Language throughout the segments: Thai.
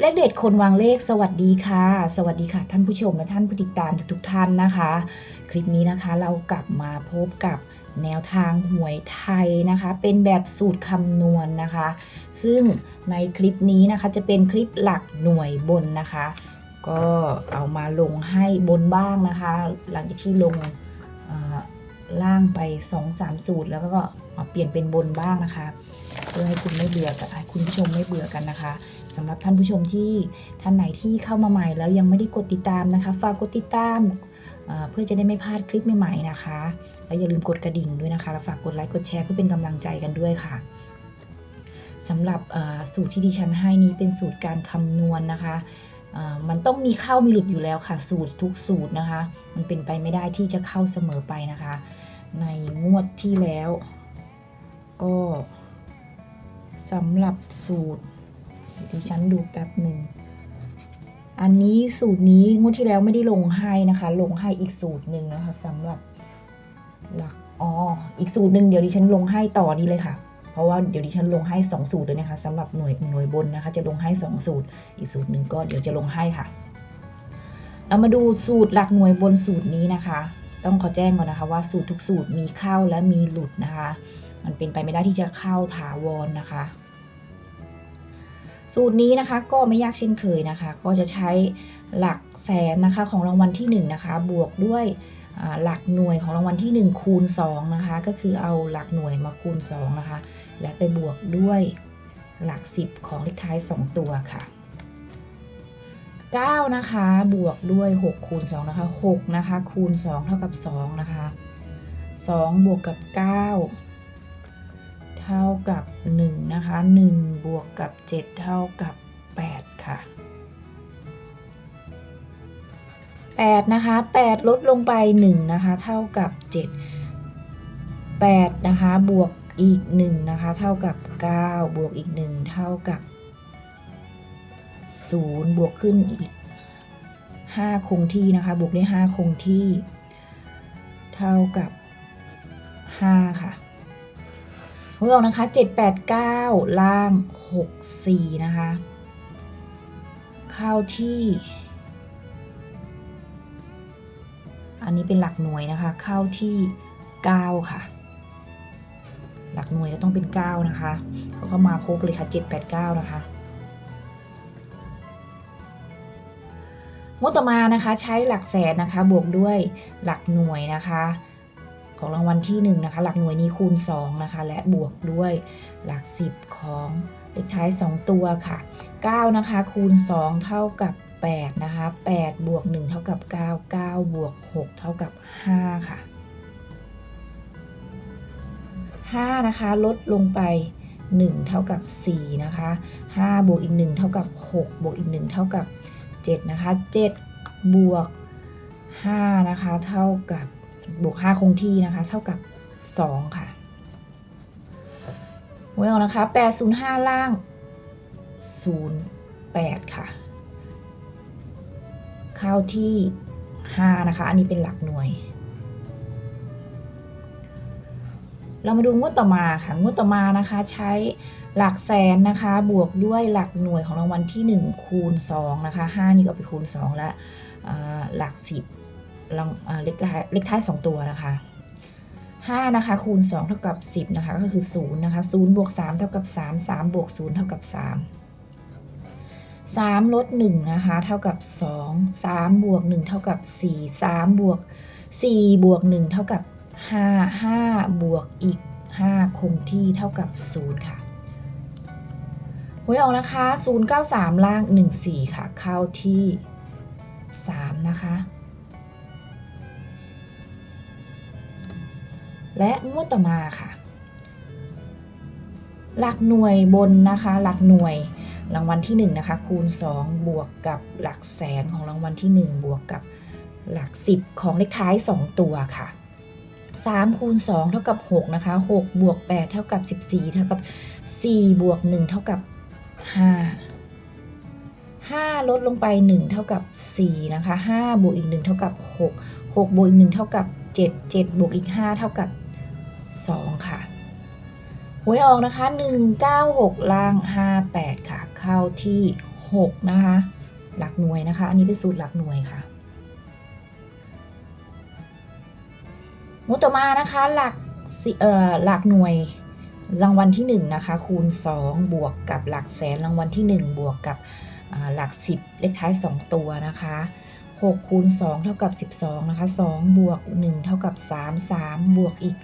เลขเด็ดคนวางเลขสวัสดีค่ะ สวัสดีค่ะ ท่านผู้ชมและท่านผู้ติดตามทุกๆท่านนะคะ คลิปนี้นะคะเรากลับมาพบกับแนวทางหวยไทยนะคะ เป็นแบบสูตรคำนวณนะคะ ซึ่งในคลิปนี้นะคะจะเป็นคลิปหลักหน่วยบนนะคะ ก็เอามาลงให้บนบ้างนะคะ หลังจากที่ลง ล่างไป 2-3 สูตร แล้วก็เปลี่ยนเป็นบนบ้างนะคะ เพื่อให้คุณไม่เบื่อกันให้คุณผู้ชมไม่เบื่อกันนะคะสำหรับท่านผู้ชมที่ท่านไหนที่เข้ามาใหม่แล้วยังไม่ได้กดติดตามนะคะ ฝากกดติดตามเพื่อจะได้ไม่พลาดคลิปใหม่ๆนะคะ แล้วอย่าลืมกดกระดิ่งด้วยนะคะ แล้วฝากกดไลค์กดแชร์เพื่อเป็นกำลังใจกันด้วยค่ะสำหรับสูตรที่ดิฉันให้นี้เป็นสูตรการคำนวณนะคะ มันต้องมีเข้ามีหลุดอยู่แล้วค่ะ สูตรทุกสูตรนะคะ มันเป็นไปไม่ได้ที่จะเข้าเสมอไปนะคะ ในงวดที่แล้ว ก็สำหรับสูตรดิฉันดูแป๊บหนึ่งอันนี้สูตรนี้งวดที่แล้วไม่ได้ลงให้นะคะ ลงให้อีกสูตรหนึ่งนะคะสำหรับหลักอ๋ออีกสูตรหนึ่งเดี๋ยวดิฉันลงให้ต่อนี้เลยค่ะ เพราะว่าเดี๋ยวดิฉันลงให้ 2 สูตรเลยนะคะสำหรับหน่วยหน่วยบนนะคะ จะลงให้ 2 สูตร อีกสูตรหนึ่งก็เดี๋ยวจะลงให้ค่ะ เรามาดูสูตรหลักหน่วยบนสูตรนี้นะคะ ต้องขอแจ้งก่อนนะคะว่าสูตรทุกสูตรมีเข้าและมีหลุดนะคะ มันเป็นไปไม่ได้ที่จะเข้าถาวรนะคะสูตรนี้นะคะก็ไม่ยากเช่นเคยนะคะ ก็จะใช้หลักแสนนะคะของรางวัลที่1นนะคะ บวกด้วย หลักหน่วยของรางวัลที่ 1 คูณ2นะคะก็คือเอาหลักหน่วยมาคูณ2นะคะและไปบวกด้วยหลัก 10 ของเลขท้าย 2 ตัวค่ะ 9 นะคะบวกด้วย 6 คูณ2นะคะ6นะคะคูณ 2 เท่ากับ2นะคะ2บวกกับ 9 เท่ากับ1นะคะ1บวกกับ 7 เท่ากับ 8 ค่ะ 8 นะคะ 8 ลดลงไป 1 นะคะ เท่ากับ 7 8 นะคะ บวกอีก 1 นะคะ เท่ากับ 9 บวกอีก 1 เท่ากับ 0 บวกขึ้นอีก 5 คงที่นะคะ บวกได้ 5 คงที่ เท่ากับ 5 ค่ะของนะคะ 7 8 9 ล่าง 6 4 นะคะ เข้าที่ อันนี้เป็นหลักหน่วยนะคะ เข้าที่ 9 ค่ะ หลักหน่วยก็ต้องเป็น 9 นะคะเขาก็มาครบเลยค่ะ 7 8 9 นะคะงวดต่อมานะคะใช้หลักแสนนะคะ บวกด้วยหลักหน่วยนะคะ ของรางวัลที่1นะคะ หลักหน่วยนี้คูณ 2 นะคะ และบวกด้วยหลัก 10 ของเลขท้าย 2 ตัวค่ะ 9 นะคะ คูณ 2 เท่ากับ 8 นะคะ 8 บวก 1 เท่ากับ 9 9 บวก 6 เท่ากับ 5 ค่ะ 5 นะคะ ลดลงไป 1 เท่ากับ 4 นะคะ 5 บวกอีก 1 เท่ากับ 6 บวกอีก 1 เท่ากับ 7 นะคะ 7 บวก 5 นะคะ เท่ากับบวก 5 คงที่นะคะ เท่ากับ 2 ค่ะหวยออกนะคะ805 ล่าง 08 ค่ะ เข้าที่ 5 นะคะ อันนี้เป็นหลักหน่วย เรามาดูงวดต่อมาค่ะ งวดต่อมานะคะใช้หลักแสนนะคะ บวกด้วยหลักหน่วยของรางวัลที่ 1 คูณ2นะคะ5นี่ก็ไปคูณ 2 แล้วหลัก 10ลองเอ่อเลขท้ายเลขท้าย 2 ตัวนะคะ5นะคะคูณ 2 เท่ากับ 10นะคะก็คือ0นะคะ0บวก3เท่ากับ 3 3บวก0เท่ากับ 3 3 ลด 1 นะคะ เท่ากับ 2 3 บวก 1 เท่ากับ 4 3 บวก 4 บวก 1 เท่ากับ 5 5 บวกอีก 5 คงที่เท่ากับ 0 ค่ะหวยออกนะคะ 093 ล่าง 14 ค่ะ เข้าที่ 3 นะคะ และงวดต่อมาค่ะ หลักหน่วยบนนะคะ หลักหน่วย รางวัลที่1นะคะคูณ 2 บวกกับหลักแสนของรางวัลที่ 1 บวกกับหลัก 10 ของเลขท้าย 2 ตัวค่ะ3คูณ2เท่ากับ6นะคะ6บวก8เท่ากับ 14 เท่ากับ 4 บวก 1 เท่ากับ 5 5 ลดลงไป 1 เท่ากับ 4 นะคะ 5 บวกอีก 1 เท่ากับ 6 6 บวกอีก 1 เท่ากับ 7 7 บวกอีก 5 เท่ากับ 2 ค่ะ หวยออกนะคะ 196 ล่าง 58 ค่ะ เข้าที่ 6 นะคะ หลักหน่วยนะคะ อันนี้เป็นสูตรหลักหน่วยค่ะงวดต่อมานะคะหลักเอ่อหลักหน่วยรางวัลที่ 1 นะคะ คูณ 2 บวกกับหลักแสนรางวัลที่ 1 บวกกับหลัก 10 เลขท้าย 2 ตัวนะคะ6คูณ2เท่ากับ 12 นะคะ 2 บวก 1 เท่ากับ 3 3 บวกอีก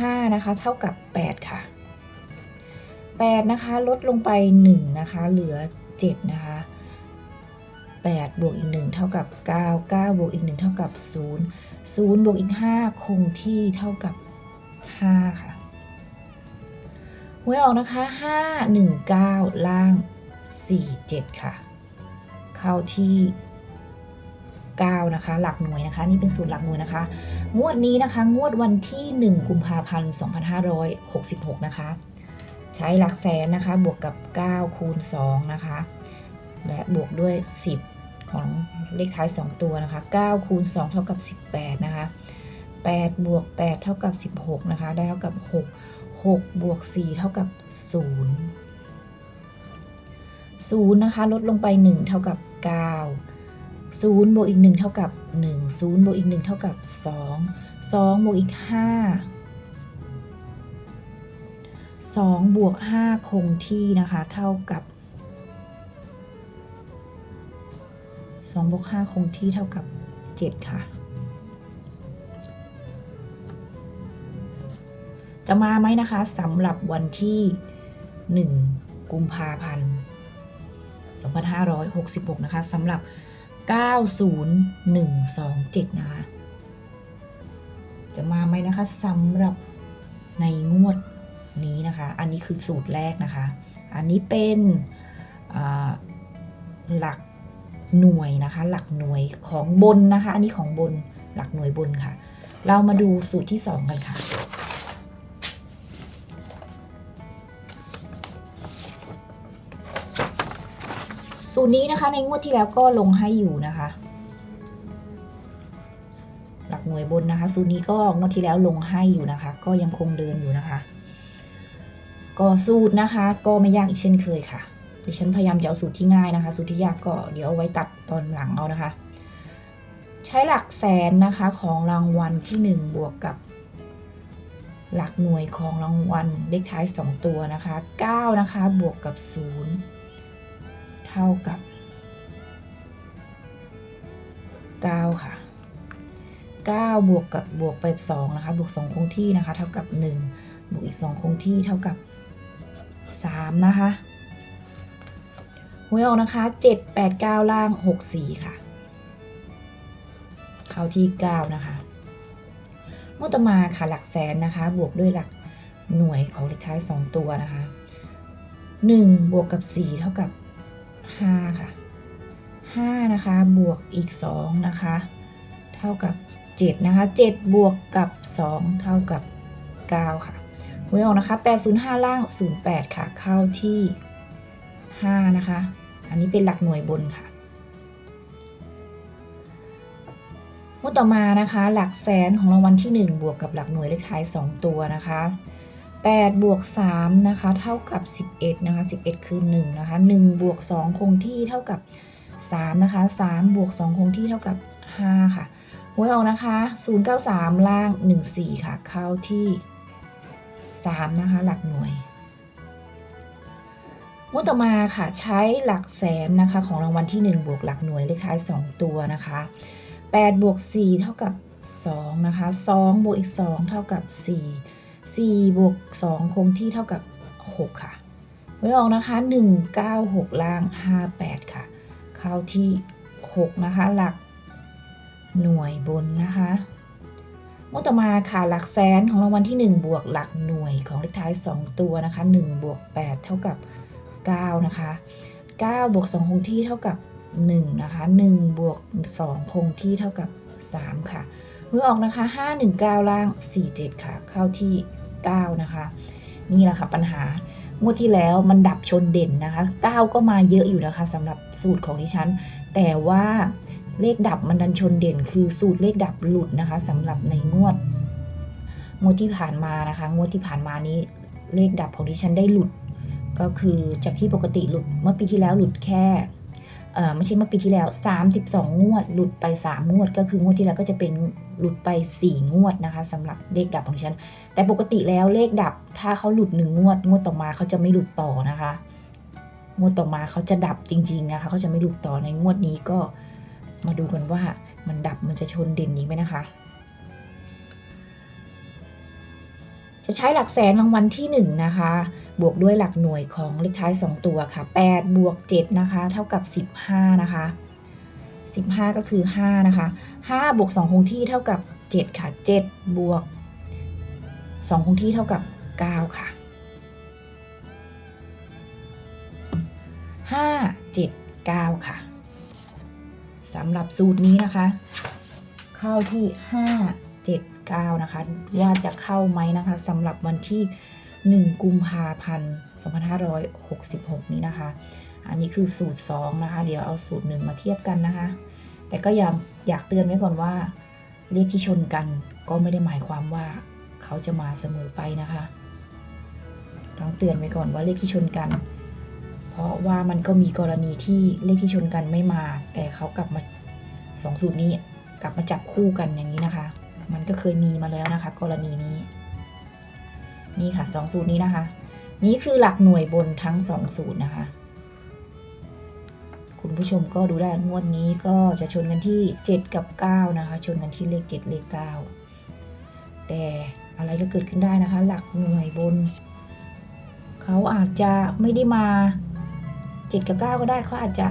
5 นะคะ เท่ากับ 8 ค่ะ 8 นะคะ ลดลงไป 1 นะคะ เหลือ 7 นะคะ 8 บวกอีก 1 เท่ากับ 9 9 บวกอีก 1 เท่ากับ 0 0 บวกอีก 5 คงที่เท่ากับ 5 ค่ะหวยออกนะคะ 5 1 9 ล่าง 4 7 ค่ะ เข้าที่ 9 นะคะ หลักหน่วยนะคะ นี่เป็นสูตรหลักหน่วยนะคะ งวดนี้นะคะ งวดวันที่ 1 กุมภาพันธ์ 2566 นะคะ ใช้หลักแสนนะคะ บวกกับ 9 คูณ 2 นะคะ และบวกด้วย 10 ของเลขท้าย 2 ตัวนะคะ 9 คูณ 2 เท่ากับ 18 นะคะ 8 บวก 8 เท่ากับ 16 นะคะ ได้เท่ากับ 6 6 บวก 4 เท่ากับ 0 0 นะคะ ลดลงไป 1 เท่ากับ 9 0บวกอีก 1 เท่ากับ 1 0บวกอีก 1 เท่ากับ 2 2บวกอีก 5 2บวก 5 คงที่นะคะ เท่ากับ 2บวก 5 คงที่เท่ากับ 7 ค่ะ จะมาไหมนะคะสำหรับวันที่ 1 กุมภาพันธ์2566 นะคะสำหรับ 90127 นะคะ จะมาไหมนะคะสำหรับในงวดนี้นะคะ อันนี้คือสูตรแรกนะคะ อันนี้เป็นหลักหน่วยนะคะ หลักหน่วยของบนนะคะ อันนี้ของบนหลักหน่วยบนค่ะ เรามาดูสูตรที่ 2 กันค่ะ สูตรนี้นะคะในงวดที่แล้วก็ลงให้อยู่นะคะ หลักหน่วยบนนะคะ สูตรนี้ก็งวดที่แล้วลงให้อยู่นะคะ ก็ยังคงเดินอยู่นะคะ ก็สูตรนะคะก็ไม่ยากอีกเช่นเคยค่ะดิฉันพยายามจะเอาสูตรที่ง่ายนะคะ สูตรที่ยากก็เดี๋ยวเอาไว้ตัดตอนหลังเอานะคะ ใช้หลักแสนนะคะของรางวัลที่ 1 บวกกับ หลักหน่วยของรางวัลเลขท้าย 2 ตัวนะคะ 9 นะคะบวกกับ0เท่ากับ 9 ค่ะ 9 บวกกับบวกไป 2 นะคะ บวก 2 คงที่นะคะ เท่ากับ 1 บวกอีก 2 คงที่เท่ากับ 3 นะคะหวยออกนะคะ 7 8 9 ล่าง 6 4 ค่ะ เข้าที่ 9 นะคะงวดต่อมาค่ะหลักแสนนะคะ บวกด้วยหลักหน่วยของเลขท้าย 2 ตัวนะคะ 1 บวกกับ 4 เท่ากับ 5 ค่ะ 5 นะคะ บวกอีก 2 นะคะ เท่ากับ 7 นะคะ 7 บวกกับ 2 เท่ากับ 9 ค่ะหวยออกนะคะ 805 ล่าง 08 ค่ะ เข้าที่ 5 นะคะ อันนี้เป็นหลักหน่วยบนค่ะงวดต่อมานะคะ หลักแสนของรางวัลที่ 1 บวกกับหลักหน่วยเลขท้าย 2 ตัวนะคะ 8 บวก 3 นะคะ เท่ากับ 11 นะคะ 11 คือ 1 นะคะ 1 บวก 2 คงที่เท่ากับ 3 นะคะ 3 บวก 2 คงที่เท่ากับ 5 ค่ะหวยออกนะคะ 093 ล่าง 14 ค่ะ เข้าที่ 3 นะคะ หลักหน่วยงวดต่อมาค่ะใช้หลักแสนนะคะ ของรางวัลที่ 1 บวกหลักหน่วยเลขท้าย 2 ตัวนะคะ 8 บวก 4 เท่ากับ 2 นะคะ 2 บวกอีก 2 เท่ากับ 4 4บวก2คงที่เท่ากับ 6 ค่ะไว้ออกนะคะ 1 9 6 ล่าง 58 ค่ะ เข้าที่ 6 นะคะ หลักหน่วยบนนะคะงวดต่อมาค่ะหลักแสนของรางวัลที่ 1 บวกหลักหน่วยของเลขท้าย 2 ตัวนะคะ1บวก8เท่ากับ 9 นะคะ 9 บวก 2 คงที่เท่ากับ 1 นะคะ 1 บวก 2 คงที่เท่ากับ 3 ค่ะ มือออกนะคะ 5 1 9 ล่าง 4 7 ค่ะ เข้าที่ 9 นะคะ นี่แหละค่ะปัญหางวดที่แล้วมันดับชนเด่นนะคะ 9 ก็มาเยอะอยู่นะคะสำหรับสูตรของดิฉัน แต่ว่าเลขดับมันดันชนเด่น คือสูตรเลขดับหลุดนะคะสำหรับในงวด งวดที่ผ่านมานะคะ งวดที่ผ่านมานี้เลขดับของดิฉันได้หลุด ก็คือจากที่ปกติหลุดเมื่อปีที่แล้วหลุดแค่ ไม่ใช่เมื่อปีที่แล้ว 32 งวด หลุดไป 3 งวด ก็คืองวดที่แล้วก็จะเป็นหลุดไป 4 งวดนะคะสำหรับเลขดับของฉัน แต่ปกติแล้วเลขดับ ถ้าเขาหลุดหนึ่งงวด งวดต่อมาเขาจะไม่หลุดต่อนะคะ งวดต่อมาเขาจะดับจริง ๆ นะคะเขาจะไม่หลุดต่อในงวดนี้ก็มาดูกันว่ามันดับมันจะชนเด่นนี้ไหมนะคะ จะใช้หลักแสนรางวัลที่ 1 นะคะ บวกด้วยหลักหน่วยของเลขท้าย 2 ตัวค่ะ 8 บวก 7 นะคะ เท่ากับ 15 นะคะ 15 ก็คือ 5 นะคะ 5 บวก 2 คงที่เท่ากับ 7 ค่ะ 7 บวก 2 คงที่เท่ากับ 9 ค่ะ 5 7 9 ค่ะสำหรับสูตรนี้นะคะ เข้าที่ 5 7 9 นะคะ ว่าจะเข้าไหมนะคะสำหรับวันที่ 1 กุมภาพันธ์ 2566 นี้นะคะ อันนี้คือสูตร 2 นะคะ เดี๋ยวเอาสูตร 1 มาเทียบกันนะคะ แต่ก็อยากอยากเตือนไว้ก่อนว่า เลขที่ชนกันก็ไม่ได้หมายความว่าเขาจะมาเสมอไปนะคะต้องเตือนไว้ก่อนว่าเลขที่ชนกัน เพราะว่ามันก็มีกรณีที่เลขที่ชนกันไม่มา แต่เขากลับมาสองสูตรนี้กลับมาจับคู่กันอย่างนี้นะคะ มันก็เคยมีมาแล้วนะคะ กรณีนี้ นี่ค่ะสองสูตรนี้นะคะ นี่คือหลักหน่วยบนทั้งสองสูตรนะคะ คุณผู้ชมก็ดูได้งวดนี้ก็จะชนกันที่ 7 กับ 9 นะคะ ชนกันที่เลข 7 เลข 9 แต่อะไรก็เกิดขึ้นได้นะคะ หลักหน่วยบน เขาอาจจะไม่ได้มา 7 กับ 9 ก็ได้เขาอาจจะ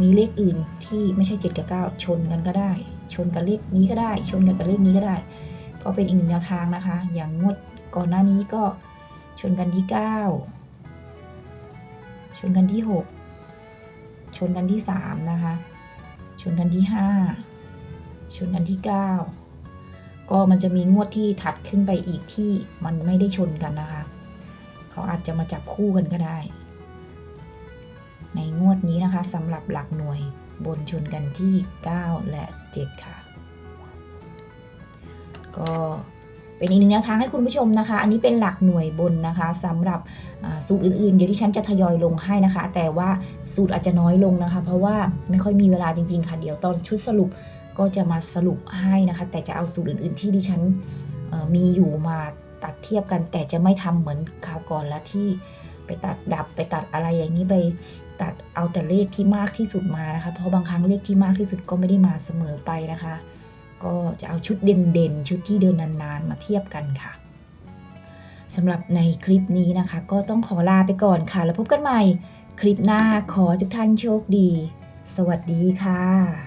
มีเลขอื่นที่ไม่ใช่ 7 กับ 9 ชนกันก็ได้ ชนกับเลขนี้ก็ได้ ชนกันกับเลขนี้ก็ได้ ก็เป็นอีกหนึ่งแนวทางนะคะ อย่างงวดก่อนหน้านี้ก็ชนกันที่ 9 ชนกันที่ 6 ชนกันที่ 3 นะคะ ชนกันที่ 5 ชนกันที่ 9 ก็มันจะมีงวดที่ถัดขึ้นไปอีกที่มันไม่ได้ชนกันนะคะ เขาอาจจะมาจับคู่กันก็ได้ ในงวดนี้นะคะสำหรับหลักหน่วยบนชนกันที่ 9 และ 7 ค่ะ ก็เป็นอีกหนึ่งแนวทางให้คุณผู้ชมนะคะ อันนี้เป็นหลักหน่วยบนนะคะสำหรับสูตรอื่นๆ เดี๋ยวที่ฉันจะทยอยลงให้นะคะ แต่ว่าสูตรอาจจะน้อยลงนะคะ เพราะว่าไม่ค่อยมีเวลาจริงๆค่ะ เดี๋ยวตอนชุดสรุปก็จะมาสรุปให้นะคะ แต่จะเอาสูตรอื่นๆ ที่ดิฉันมีอยู่มาตัดเทียบกัน แต่จะไม่ทำเหมือนคราวก่อนและที่ ไปตัดดับไปตัดอะไรอย่างนี้ไปตัดเอาแต่เลขที่มากที่สุดมานะคะ เพราะบางครั้งเลขที่มากที่สุดก็ไม่ได้มาเสมอไปนะคะ ก็จะเอาชุดเด่นๆ ชุดที่เดินนานๆ มาเทียบกันค่ะสำหรับในคลิปนี้นะคะ ก็ต้องขอลาไปก่อนค่ะ แล้วพบกันใหม่คลิปหน้าขอทุกท่านโชคดี สวัสดีค่ะ